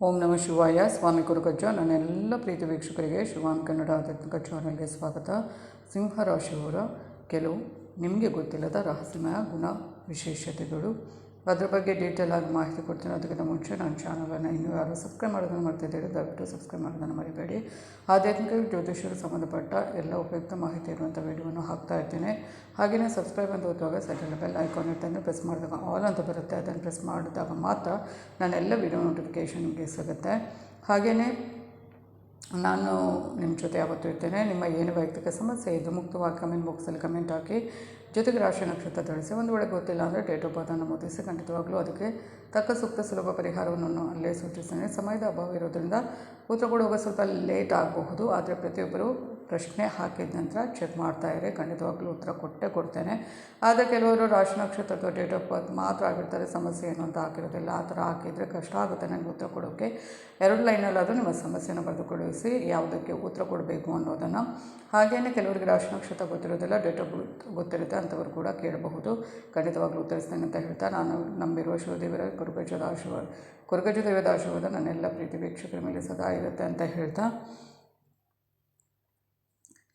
ಓಂ ನಮಃ ಶಿವಾಯ. ಸ್ವಾಮಿ ಕುರುಗಜ್ಜ ನನ್ನೆಲ್ಲ ಪ್ರೀತಿ ವೀಕ್ಷಕರಿಗೆ ಶಿವಾನ್ ಕನ್ನಡ ಆಧ್ಯಾತ್ಮಿಕ ಚಾನಲ್ಗೆ ಸ್ವಾಗತ. ಸಿಂಹರಾಶಿಯವರ, ಕೆಲವು ನಿಮಗೆ ಗೊತ್ತಿಲ್ಲದ ರಹಸ್ಯಮಯ ಗುಣ ವಿಶೇಷತೆಗಳು. ಅದ್ರ ಬಗ್ಗೆ ಡೀಟೇಲ್ ಆಗಿ ಮಾಹಿತಿ ಕೊಡ್ತೀನಿ. ಅದಕ್ಕಿಂತ ಮುಂಚೆ ನನ್ನ ಚಾನಲನ್ನು ಇನ್ನೂ ಯಾರು ಸಬ್ಸ್ಕ್ರೈಬ್ ಮಾಡೋದನ್ನು ಮಾಡ್ತಿದ್ದೀರಿ ದಯವಿಟ್ಟು ಸಬ್ಸ್ಕ್ರೈಬ್ ಮಾಡೋದನ್ನು ಮರಿಬೇಡಿ. ಆಧ್ಯಾತ್ಮಿಕ ಜ್ಯೋತಿಷ್ಯರು ಸಂಬಂಧಪಟ್ಟ ಎಲ್ಲ ಉಪಯುಕ್ತ ಮಾಹಿತಿ ಇರುವಂಥ ವೀಡಿಯೋವನ್ನು ಹಾಕ್ತಾ ಇರ್ತೀನಿ. ಹಾಗೆಯೇ ಸಬ್ಸ್ಕ್ರೈಬ್ ಅಂತ ಓದುವಾಗ ಸೈಡಲ್ಲಿ ಬೆಲ್ ಐಕಾನ್ ಇರ್ತಂದ್ರೆ ಪ್ರೆಸ್ ಮಾಡಿದಾಗ ಆಲ್ ಅಂತ ಬರುತ್ತೆ. ಅದನ್ನು ಪ್ರೆಸ್ ಮಾಡಿದಾಗ ಮಾತ್ರ ನಾನು ಎಲ್ಲ ವಿಡಿಯೋ ನೋಟಿಫಿಕೇಷನ್ಗೆ ಸಿಗುತ್ತೆ. ಹಾಗೆಯೇ ನಾನು ನಿಮ್ಮ ಜೊತೆ ಯಾವತ್ತೂ ಇರ್ತೇನೆ. ನಿಮ್ಮ ಏನು ವೈಯಕ್ತಿಕ ಸಮಸ್ಯೆ ಇದು ಮುಕ್ತವಾಗಿ ಕಮೆಂಟ್ ಬಾಕ್ಸಲ್ಲಿ ಕಮೆಂಟ್ ಹಾಕಿ. ಜೊತೆಗೆ ರಾಶಿ ನಕ್ಷತ್ರ ತಿಳಿಸಿ ಒಂದು ವೇಳೆ ಗೊತ್ತಿಲ್ಲ ಅಂದರೆ ಡೇಟ್ ಆಫ್ ಬರ್ತನ್ನು ನಮೂದಿಸಿ ಖಂಡಿತವಾಗಲೂ ಅದಕ್ಕೆ ತಕ್ಕ ಸೂಕ್ತ ಸುಲಭ ಪರಿಹಾರವನ್ನು ನಾನು ಅಲ್ಲೇ ಸೂಚಿಸ್ತೇನೆ. ಸಮಯದ ಅಭಾವ ಇರೋದ್ರಿಂದ ಉತ್ತರ ಕೊಡುವಾಗ ಸ್ವಲ್ಪ ಲೇಟ್ ಆಗಬಹುದು. ಆದರೆ ಪ್ರತಿಯೊಬ್ಬರು ಪ್ರಶ್ನೆ ಹಾಕಿದ ನಂತರ ಚೆಕ್ ಮಾಡ್ತಾ ಇರಿ. ಖಂಡಿತವಾಗ್ಲೂ ಉತ್ತರ ಕೊಟ್ಟೇ ಕೊಡ್ತೇನೆ. ಆದರೆ ಕೆಲವರು ರಾಶಿ ನಕ್ಷತ್ರ ಅಥವಾ ಡೇಟ್ ಆಫ್ ಬರ್ತ್ ಮಾತ್ರ ಆಗಿರ್ತಾರೆ, ಸಮಸ್ಯೆ ಏನು ಅಂತ ಹಾಕಿರೋದಿಲ್ಲ. ಆ ಥರ ಹಾಕಿದರೆ ಕಷ್ಟ ಆಗುತ್ತೆ ನನಗೆ ಉತ್ತರ ಕೊಡೋಕ್ಕೆ ಎರಡು ಲೈನಲ್ಲಾದರೂ ನಿಮ್ಮ ಸಮಸ್ಯೆನ ಬರೆದುಕೊಡಿಸಿ ಯಾವುದಕ್ಕೆ ಉತ್ತರ ಕೊಡಬೇಕು ಅನ್ನೋದನ್ನು. ಹಾಗೆಯೇ ಕೆಲವರಿಗೆ ರಾಶಿ ನಕ್ಷತ್ರ ಗೊತ್ತಿರೋದಿಲ್ಲ ಡೇಟ್ ಆಫ್ ಬರ್ತ್ ಗೊತ್ತಿರುತ್ತೆ ಅಂಥವ್ರು ಕೂಡ ಕೇಳಬಹುದು. ಖಂಡಿತವಾಗ್ಲೂ ಉತ್ತರಿಸ್ತೇನೆ ಅಂತ ಹೇಳ್ತಾ ನಾನು ನಂಬಿರುವ ಶಿವದೇವರ ಕುರುಗಜದ ಆಶೀರ್ವಾದ ಕುರುಗಜ ದೇವದ ಆಶೀರ್ವಾದ ನನ್ನೆಲ್ಲ ಪ್ರೀತಿ ವೀಕ್ಷಕರ ಮೇಲೆ ಸದಾ ಇರುತ್ತೆ ಅಂತ ಹೇಳ್ತಾ.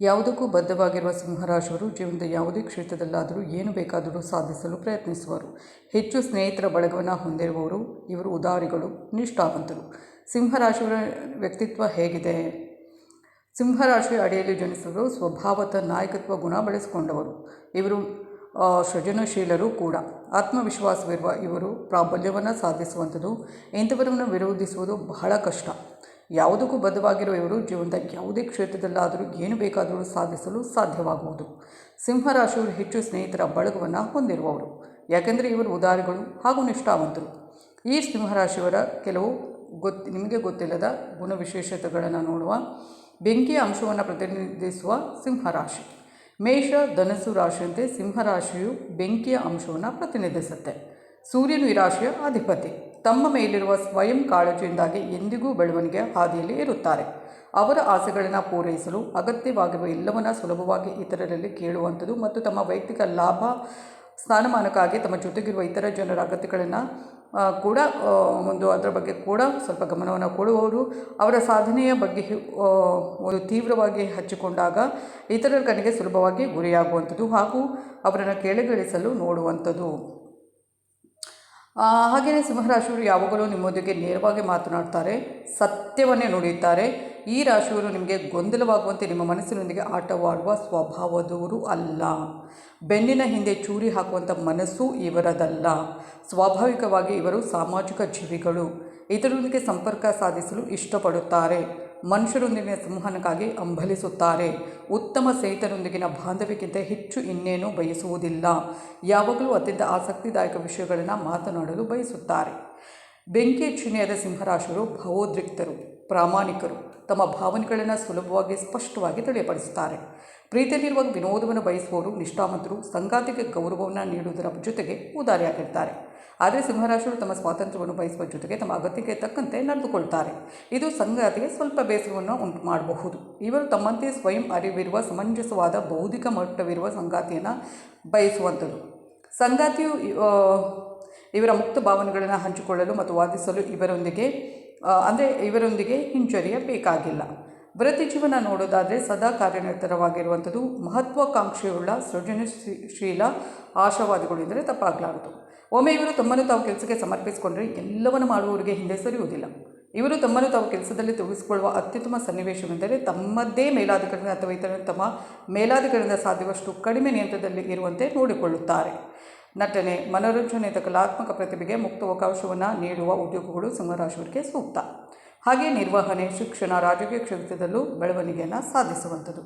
ಯಾವುದಕ್ಕೂ ಬದ್ಧವಾಗಿರುವ ಸಿಂಹರಾಶಿಯವರು ಜೀವನದ ಯಾವುದೇ ಕ್ಷೇತ್ರದಲ್ಲಾದರೂ ಏನು ಬೇಕಾದರೂ ಸಾಧಿಸಲು ಪ್ರಯತ್ನಿಸುವರು. ಹೆಚ್ಚು ಸ್ನೇಹಿತರ ಬಳಗವನ್ನು ಹೊಂದಿರುವವರು ಇವರು ಉದಾರಿಗಳು, ನಿಷ್ಠಾವಂತರು. ಸಿಂಹರಾಶಿಯವರ ವ್ಯಕ್ತಿತ್ವ ಹೇಗಿದೆ? ಸಿಂಹರಾಶಿಯ ಅಡಿಯಲ್ಲಿ ಜನಿಸಿದವರು ಸ್ವಭಾವತ ನಾಯಕತ್ವ ಗುಣ ಬಳಸಿಕೊಂಡವರು. ಇವರು ಸೃಜನಶೀಲರು ಕೂಡ. ಆತ್ಮವಿಶ್ವಾಸವಿರುವ ಇವರು ಪ್ರಾಬಲ್ಯವನ್ನು ಸಾಧಿಸುವಂಥದ್ದು, ಇಂಥವರನ್ನು ವಿರೋಧಿಸುವುದು ಬಹಳ ಕಷ್ಟ. ಯಾವುದಕ್ಕೂ ಬದ್ಧವಾಗಿರುವ ಇವರು ಜೀವನದ ಯಾವುದೇ ಕ್ಷೇತ್ರದಲ್ಲಾದರೂ ಏನು ಬೇಕಾದರೂ ಸಾಧಿಸಲು ಸಾಧ್ಯವಾಗುವುದು. ಸಿಂಹರಾಶಿಯವರು ಹೆಚ್ಚು ಸ್ನೇಹಿತರ ಬಳಗವನ್ನು ಹೊಂದಿರುವವರು. ಯಾಕೆಂದರೆ ಇವರು ಉದಾರಿಗಳು ಹಾಗೂ ನಿಷ್ಠಾವಂತರು. ಈ ಸಿಂಹರಾಶಿಯವರ ಕೆಲವು ಗೊತ್ತು, ನಿಮಗೆ ಗೊತ್ತಿಲ್ಲದ ಗುಣವಿಶೇಷತೆಗಳನ್ನು ನೋಡುವ ಬೆಂಕಿಯ ಅಂಶವನ್ನು ಪ್ರತಿನಿಧಿಸುವ ಸಿಂಹರಾಶಿ. ಮೇಷ, ಧನಸ್ಸು ರಾಶಿಯಂತೆ ಸಿಂಹರಾಶಿಯು ಬೆಂಕಿಯ ಅಂಶವನ್ನು ಪ್ರತಿನಿಧಿಸುತ್ತೆ. ಸೂರ್ಯನು ಈ ರಾಶಿಯ ಅಧಿಪತಿ. ತಮ್ಮ ಮೇಲಿರುವ ಸ್ವಯಂ ಕಾಳಜಿಯಿಂದಾಗಿ ಎಂದಿಗೂ ಬೆಳವಣಿಗೆ ಹಾದಿಯಲ್ಲಿ ಇರುತ್ತಾರೆ. ಅವರ ಆಸೆಗಳನ್ನು ಪೂರೈಸಲು ಅಗತ್ಯವಾಗಿರುವ ಎಲ್ಲವನ್ನ ಸುಲಭವಾಗಿ ಇತರರಲ್ಲಿ ಕೇಳುವಂಥದ್ದು ಮತ್ತು ತಮ್ಮ ವೈಯಕ್ತಿಕ ಲಾಭ ಸ್ಥಾನಮಾನಕ್ಕಾಗಿ ತಮ್ಮ ಜೊತೆಗಿರುವ ಇತರ ಜನರ ಅಗತ್ಯಗಳನ್ನು ಕೂಡ ಒಂದು ಅದರ ಬಗ್ಗೆ ಕೂಡ ಸ್ವಲ್ಪ ಗಮನವನ್ನು ಕೊಡುವವರು. ಅವರ ಸಾಧನೆಯ ಬಗ್ಗೆ ಒಂದು ತೀವ್ರವಾಗಿ ಹಚ್ಚಿಕೊಂಡಾಗ ಇತರರ ಕಣ್ಣಿಗೆ ಸುಲಭವಾಗಿ ಗುರಿಯಾಗುವಂಥದ್ದು ಹಾಗೂ ಅವರನ್ನು ಕೆಳಗಿಳಿಸಲು ನೋಡುವಂಥದ್ದು. ಹಾಗೆಯೇ ಸಿಂಹರಾಶಿಯವರು ಯಾವಾಗಲೂ ನಿಮ್ಮೊಂದಿಗೆ ನೇರವಾಗಿ ಮಾತನಾಡ್ತಾರೆ, ಸತ್ಯವನ್ನೇ ನುಡಿಯುತ್ತಾರೆ. ಈ ರಾಶಿಯವರು ನಿಮಗೆ ಗೊಂದಲವಾಗುವಂತೆ ನಿಮ್ಮ ಮನಸ್ಸಿನೊಂದಿಗೆ ಆಟವಾಡುವ ಸ್ವಭಾವದವರು ಅಲ್ಲ. ಬೆನ್ನಿನ ಹಿಂದೆ ಚೂರಿ ಹಾಕುವಂಥ ಮನಸ್ಸು ಇವರದಲ್ಲ. ಸ್ವಾಭಾವಿಕವಾಗಿ ಇವರು ಸಾಮಾಜಿಕ ಜೀವಿಗಳು. ಇದರೊಂದಿಗೆ ಸಂಪರ್ಕ ಸಾಧಿಸಲು ಇಷ್ಟಪಡುತ್ತಾರೆ. ಮನುಷ್ಯರೊಂದಿಗಿನ ಸಂವಹನಕ್ಕಾಗಿ ಅಂಬಲಿಸುತ್ತಾರೆ ಉತ್ತಮ ಸ್ನೇಹಿತರೊಂದಿಗಿನ ಬಾಂಧವ್ಯಕ್ಕಿಂತ ಹೆಚ್ಚು ಇನ್ನೇನು ಬಯಸುವುದಿಲ್ಲ. ಯಾವಾಗಲೂ ಅತ್ಯಂತ ಆಸಕ್ತಿದಾಯಕ ವಿಷಯಗಳನ್ನು ಮಾತನಾಡಲು ಬಯಸುತ್ತಾರೆ. ಬೆಂಕಿ ಚಿಹ್ನೆಯಾದ ಸಿಂಹರಾಶಿಯವರು ಭಾವೋದ್ರಿಕ್ತರು, ಪ್ರಾಮಾಣಿಕರು. ತಮ್ಮ ಭಾವನೆಗಳನ್ನು ಸುಲಭವಾಗಿ ಸ್ಪಷ್ಟವಾಗಿ ತಿಳಿಯಪಡಿಸುತ್ತಾರೆ. ಪ್ರೀತಿಯಲ್ಲಿರುವ ವಿನೋದವನ್ನು ಬಯಸುವವರು, ನಿಷ್ಠಾವಂತರು, ಸಂಗಾತಿಗೆ ಗೌರವವನ್ನು ನೀಡುವುದರ ಜೊತೆಗೆ ಉದಾರಿಯಾಗಿರ್ತಾರೆ. ಆದರೆ ಸಿಂಹರಾಶಿಯವರು ತಮ್ಮ ಸ್ವಾತಂತ್ರ್ಯವನ್ನು ಬಯಸುವ ಜೊತೆಗೆ ತಮ್ಮ ಅಗತ್ಯಕ್ಕೆ ತಕ್ಕಂತೆ ನಡೆದುಕೊಳ್ತಾರೆ ಇದು ಸಂಗಾತಿಗೆ ಸ್ವಲ್ಪ ಬೇಸರವನ್ನು ಉಂಟು ಮಾಡಬಹುದು ಇವರು ತಮ್ಮಂತೆ ಸ್ವಯಂ ಅರಿವಿರುವ, ಸಮಂಜಸವಾದ, ಬೌದ್ಧಿಕ ಮಟ್ಟವಿರುವ ಸಂಗಾತಿಯನ್ನು ಬಯಸುವಂಥದ್ದು. ಸಂಗಾತಿಯು ಇವರ ಮುಕ್ತ ಭಾವನೆಗಳನ್ನು ಹಂಚಿಕೊಳ್ಳಲು ಮತ್ತು ವಾದಿಸಲು ಇವರೊಂದಿಗೆ ಅಂದರೆ ಇವರೊಂದಿಗೆ ಹಿಂಜರಿಯಬೇಕಾಗಿಲ್ಲ ವೃತ್ತಿ ಜೀವನ ನೋಡೋದಾದರೆ ಸದಾ ಕಾರ್ಯನಿರತರವಾಗಿರುವಂಥದ್ದು ಮಹತ್ವಾಕಾಂಕ್ಷೆಯುಳ್ಳ, ಸೃಜನಶೀಲ, ಆಶಾವಾದಿಗಳು ಎಂದರೆ ತಪ್ಪಾಗಲಾರದು. ಒಮ್ಮೆ ಇವರು ತಮ್ಮನ್ನು ತಾವು ಕೆಲಸಕ್ಕೆ ಸಮರ್ಪಿಸಿಕೊಂಡರೆ ಎಲ್ಲವನ್ನು ಮಾಡುವವರಿಗೆ ಹಿಂದೆ ಸರಿಯುವುದಿಲ್ಲ. ಇವರು ತಮ್ಮನ್ನು ತಾವು ಕೆಲಸದಲ್ಲಿ ತೊಡಗಿಸಿಕೊಳ್ಳುವ ಅತ್ಯುತ್ತಮ ಸನ್ನಿವೇಶವೆಂದರೆ ತಮ್ಮದೇ ಮೇಲಾಧಿಕಾರಿ ಅಥವಾ ಇತರ ತಮ್ಮ ಮೇಲಾಧಿಕಾರಿಯಿಂದ ಸಾಧ್ಯವಷ್ಟು ಕಡಿಮೆ ನಿಯಂತ್ರಣದಲ್ಲಿ ಇರುವಂತೆ ನೋಡಿಕೊಳ್ಳುತ್ತಾರೆ. ನಟನೆ ಮನೋರಂಜನೆ ಮತ್ತು ಕಲಾತ್ಮಕ ಪ್ರತಿಭೆಗೆ ಮುಕ್ತ ಅವಕಾಶವನ್ನು ನೀಡುವ ಉದ್ಯೋಗಗಳು ಸಿಂಹರಾಶಿಯವರಿಗೆ ಸೂಕ್ತ. ಹಾಗೆ ನಿರ್ವಹಣೆ, ಶಿಕ್ಷಣ, ರಾಜಕೀಯ ಕ್ಷೇತ್ರದಲ್ಲೂ ಬೆಳವಣಿಗೆಯನ್ನು ಸಾಧಿಸುವಂಥದ್ದು.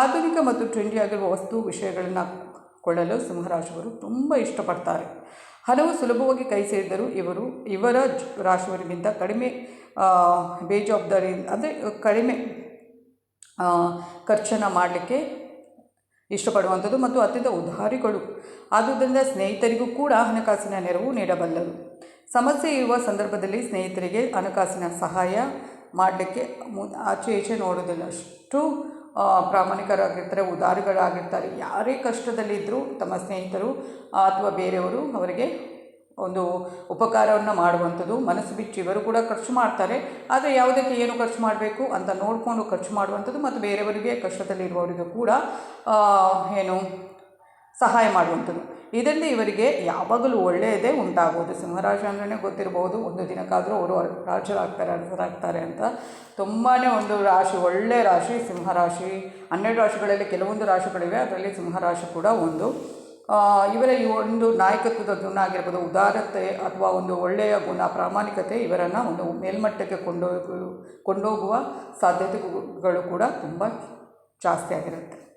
ಆಧುನಿಕ ಮತ್ತು ಟ್ರೆಂಡಿ ಆಗಿರುವ ವಸ್ತು ವಿಷಯಗಳನ್ನು ಕೊಳ್ಳಲು ಸಿಂಹರಾಶಿಯವರು ತುಂಬ ಇಷ್ಟಪಡ್ತಾರೆ. ಹಲವು ಸುಲಭವಾಗಿ ಕೈ ಸೇರಿದರೂ ಇವರು, ಇವರ ರಾಶಿಯವರಿಗಿಂತ ಕಡಿಮೆ ಬೇಜವಾಬ್ದಾರಿ ಅಂದರೆ ಕಡಿಮೆ ಖರ್ಚನ್ನು ಮಾಡಲಿಕ್ಕೆ ಇಷ್ಟಪಡುವಂಥದ್ದು ಮತ್ತು ಅತ್ಯಂತ ಉದಾರಿಗಳು. ಆದುದರಿಂದ ಸ್ನೇಹಿತರಿಗೂ ಕೂಡ ಹಣಕಾಸಿನ ನೆರವು ನೀಡಬಲ್ಲರು. ಸಮಸ್ಯೆ ಇರುವ ಸಂದರ್ಭದಲ್ಲಿ ಸ್ನೇಹಿತರಿಗೆ ಹಣಕಾಸಿನ ಸಹಾಯ ಮಾಡಲಿಕ್ಕೆ ಆಚೆ ಈಚೆ ನೋಡೋದಿಲ್ಲ ಅಷ್ಟು ಪ್ರಾಮಾಣಿಕರಾಗಿರ್ತಾರೆ, ಉದಾರಿಗಳಾಗಿರ್ತಾರೆ. ಯಾರೇ ಕಷ್ಟದಲ್ಲಿದ್ದರೂ ತಮ್ಮ ಸ್ನೇಹಿತರು ಅಥವಾ ಬೇರೆಯವರು ಅವರಿಗೆ ಒಂದು ಉಪಕಾರವನ್ನು ಮಾಡುವಂಥದ್ದು. ಮನಸ್ಸು ಬಿಟ್ಟು ಇವರು ಕೂಡ ಖರ್ಚು ಮಾಡ್ತಾರೆ. ಆದರೆ ಯಾವುದಕ್ಕೆ ಏನು ಖರ್ಚು ಮಾಡಬೇಕು ಅಂತ ನೋಡಿಕೊಂಡು ಖರ್ಚು ಮಾಡುವಂಥದ್ದು ಮತ್ತು ಬೇರೆಯವರಿಗೆ ಕಷ್ಟದಲ್ಲಿರುವವರಿಗೂ ಕೂಡ ಏನು ಸಹಾಯ ಮಾಡುವಂಥದ್ದು. ಇದರಲ್ಲಿ ಇವರಿಗೆ ಯಾವಾಗಲೂ ಒಳ್ಳೆಯದೇ ಉಂಟಾಗೋದು ಸಿಂಹರಾಜ ಅಂದ್ರೆ ಗೊತ್ತಿರಬಹುದು, ಒಂದು ದಿನಕ್ಕಾದರೂ ಅವರು ರಾಜರಾಗ್ತಾರೆ ಅರಸರಾಗ್ತಾರೆ ಅಂತ. ತುಂಬಾ ಒಂದು ರಾಶಿ ಒಳ್ಳೆಯ ರಾಶಿ ಸಿಂಹರಾಶಿ ಹನ್ನೆರಡು ರಾಶಿಗಳಲ್ಲಿ ಕೆಲವೊಂದು ರಾಶಿಗಳಿವೆ. ಅದರಲ್ಲಿ ಸಿಂಹರಾಶಿ ಕೂಡ ಒಂದು. ಇವರ ಈ ಒಂದು ನಾಯಕತ್ವದ ಗುಣ ಆಗಿರ್ಬೋದು, ಉದಾರತೆ ಅಥವಾ ಒಂದು ಒಳ್ಳೆಯ ಗುಣ, ಪ್ರಾಮಾಣಿಕತೆ ಇವರನ್ನು ಒಂದು ಮೇಲ್ಮಟ್ಟಕ್ಕೆ ಕೊಂಡೋಗು, ಕೊಂಡೋಗುವ ಸಾಧ್ಯತೆಗಳು ಕೂಡ ತುಂಬ ಜಾಸ್ತಿ ಆಗಿರುತ್ತೆ.